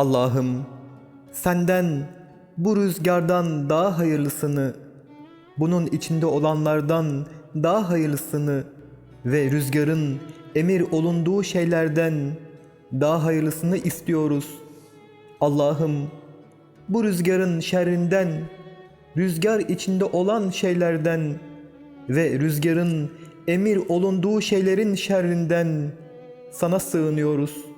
Allah'ım senden bu rüzgardan daha hayırlısını, bunun içinde olanlardan daha hayırlısını ve rüzgarın emir olunduğu şeylerden daha hayırlısını istiyoruz. Allah'ım bu rüzgarın şerrinden, rüzgar içinde olan şeylerden ve rüzgarın emir olunduğu şeylerin şerrinden sana sığınıyoruz.